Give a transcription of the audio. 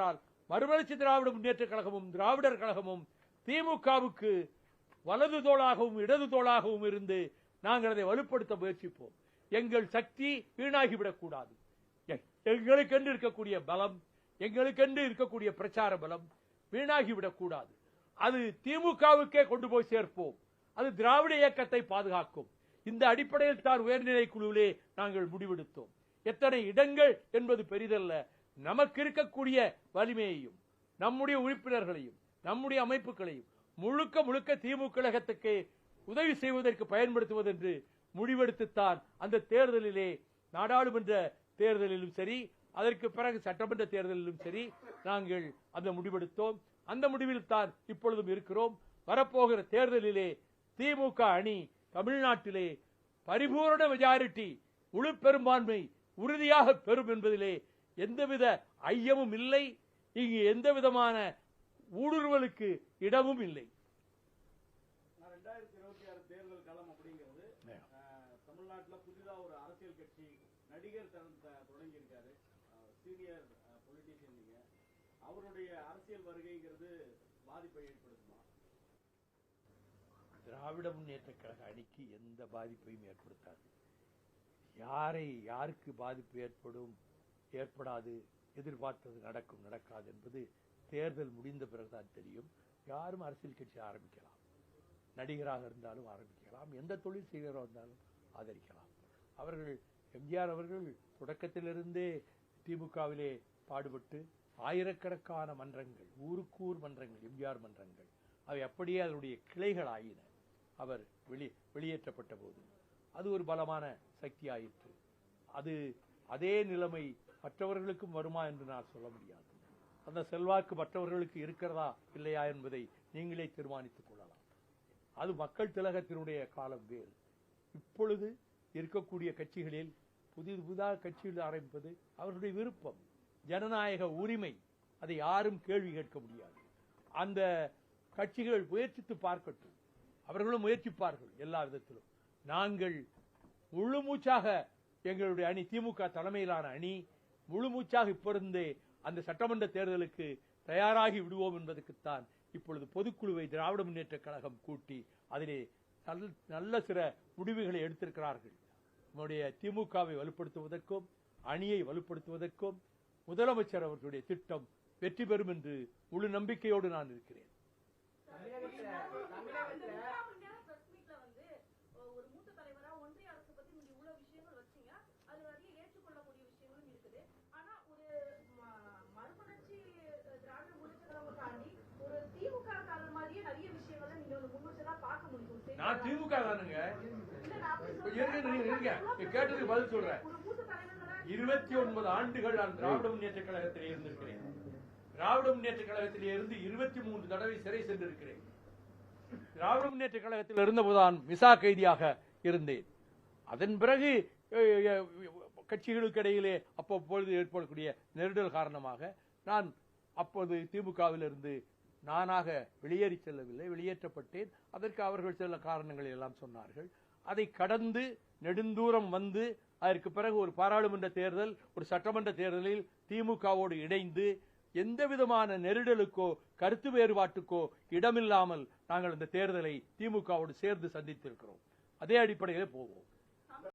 என்றால் மறுமலர்ச்சி திராவிட முன்னேற்ற கழகமும் திராவிடர் கழகமும் திமுகவுக்கு வலது தோளாகவும் இடது தோளாகவும் இருந்து நாங்கள் அதை வலுப்படுத்த முயற்சிப்போம். எங்கள் சக்தி வீணாகிவிடக்கூடாது. எங்களுக்கென்று இருக்கக்கூடிய பலம் எங்களுக்கென்று இருக்கக்கூடிய பிரச்சார பலம் வீணாகிவிடக்கூடாது. அது திமுகவுக்கே கொண்டு போய் சேர்ப்போம். அது திராவிட இயக்கத்தை பாதுகாக்கும். இந்த அடிப்படையில் தான் உயர்நிலை குழுவிலே நாங்கள் முடிவெடுத்தோம். எத்தனை இடங்கள் என்பது பெரிதல்ல. நமக்கு இருக்கக்கூடிய வலிமையையும் நம்முடைய உறுப்பினர்களையும் நம்முடைய அமைப்புகளையும் முழுக்க முழுக்க திமுக கழகத்துக்கு உதவி செய்வதற்கு பயன்படுத்துவது என்று முடிவெடுத்துத்தான் அந்த தேர்தலிலே நாடாளுமன்ற தேர்தலிலும் சரி அதற்கு பிறகு சட்டமன்ற தேர்தலிலும் சரி நாங்கள் அந்த முடிவெடுத்தோம். அந்த முடிவில் தான் இப்பொழுதும் இருக்கிறோம். வரப்போகிற தேர்தலிலே திமுக அணி தமிழ்நாட்டிலே பரிபூரண மெஜாரிட்டி முழு பெரும்பான்மை உறுதியாக பெறும் என்பதிலே எந்தவித ஐயமும் இல்லை. இங்கு எந்த விதமான ஊடுருவலுக்கு இடமும் இல்லை. ரெண்டாயிரத்தி இருபத்தி ஆறு தேர்தல் களம் அப்படிங்கிறது தமிழ்நாட்டுல புதிதா ஒரு அரசியல் கட்சி நடிகர் தொடங்கியிருக்காரு. சீனியர் பொலிட்டீஷியன் நீங்க. அவருடைய அரசியல் வருகைங்கிறது பாதிப்பை ஏற்படுத்துமா? திராவிட முன்னேற்ற கழக அணிக்கு எந்த பாதிப்பையும் ஏற்படுத்தாது. யாரை யாருக்கு பாதிப்பு ஏற்படும்? ஏற்படாது எதிர்பார்த்தது நடக்கும் நடக்காது என்பது தேர்தல் முடிந்த பிறகுதான் தெரியும். யாரும் அரசியல் கட்சி ஆரம்பிக்கலாம். நடிகராக இருந்தாலும் ஆரம்பிக்கலாம். எந்த தொழில் செய்கிறவராக இருந்தாலும் ஆதரிக்கலாம். அவர்கள் எம்ஜிஆர் அவர்கள் தொடக்கத்திலிருந்தே திமுகவிலே பாடுபட்டு ஆயிரக்கணக்கான மன்றங்கள் ஊருக்கூர் மன்றங்கள் எம்ஜிஆர் மன்றங்கள் அவை அப்படியே அதனுடைய கிளைகள் ஆயின அவர் வெளி வெளியேற்றப்பட்ட போது. அது ஒரு பலமான சக்தி ஆயிற்று அது அதே நிலைமை மற்றவர்களுக்கும் வருமா என்று நான் சொல்ல முடியாது. அந்த செல்வாக்கு மற்றவர்களுக்கு இருக்கிறதா இல்லையா என்பதை நீங்களே தீர்மானித்துக் கொள்ளலாம். அது மக்கள் திலகத்தினுடைய காலம் வேறு. இப்பொழுது இருக்கக்கூடிய கட்சிகளில் புதிது புதிதாக கட்சிகள் ஆரம்பிப்பது அவர்களுடைய விருப்பம். ஜனநாயக உரிமை. அதை யாரும் கேள்வி கேட்க முடியாது. அந்த கட்சிகள் முயற்சித்து பார்க்கட்டும். அவர்களும் முயற்சிப்பார்கள் எல்லா விதத்திலும். நாங்கள் முழு மூச்சாக எங்களுடைய அணி திமுக தலைமையிலான அணி முழு மூச்சாக அந்த சட்டமன்ற தேர்தலுக்கு தயாராகி விடுவோம் என்பதற்குத்தான் இப்பொழுது பொதுக்குழுவை திராவிட முன்னேற்ற கழகம் கூட்டி அதிலே நல்ல சில முடிவுகளை எடுத்திருக்கிறார்கள். நம்முடைய திமுகவை வலுப்படுத்துவதற்கும் அணியை வலுப்படுத்துவதற்கும் முதலமைச்சர் அவர்களுடைய திட்டம் வெற்றி பெறும் என்று முழு நம்பிக்கையோடு நான் இருக்கிறேன். நான் திமுக தானுங்க. கேட்டதுக்கு பதில் சொல்றேன். இருபத்தி ஒன்பது ஆண்டுகள் நான் திராவிட முன்னேற்ற கழகத்தில் இருந்திருக்கிறேன். திராவிட முன்னேற்ற கழகத்தில் இருந்து இருபத்தி மூன்று தடவை சிறை சென்றிருக்கிறேன். திராவிட முன்னேற்ற கழகத்தில் இருந்தபோது நான் மிசா கைதியாக இருந்தேன். அதன் பிறகு கட்சிகளுக்கு இடையிலே அப்பப்பொழுது ஏற்படக்கூடிய நெருடல் காரணமாக நான் அப்போது திமுகவில் இருந்து நானாக வெளியேறி செல்லவில்லை வெளியேற்றப்பட்டேன். அதற்கு அவர்கள் சில காரணங்களை எல்லாம் சொன்னார்கள். அதை கடந்து நெடுந்தூரம் வந்து அதற்கு பிறகு ஒரு பாராளுமன்ற தேர்தல் ஒரு சட்டமன்ற தேர்தலில் திமுகவோடு இணைந்து எந்த விதமான நெருடலுக்கோ கருத்து வேறுபாட்டுக்கோ இடமில்லாமல் நாங்கள் இந்த தேர்தலை திமுகவோடு சேர்ந்து சந்தித்திருக்கிறோம். அதே அடிப்படையிலே போவோம்.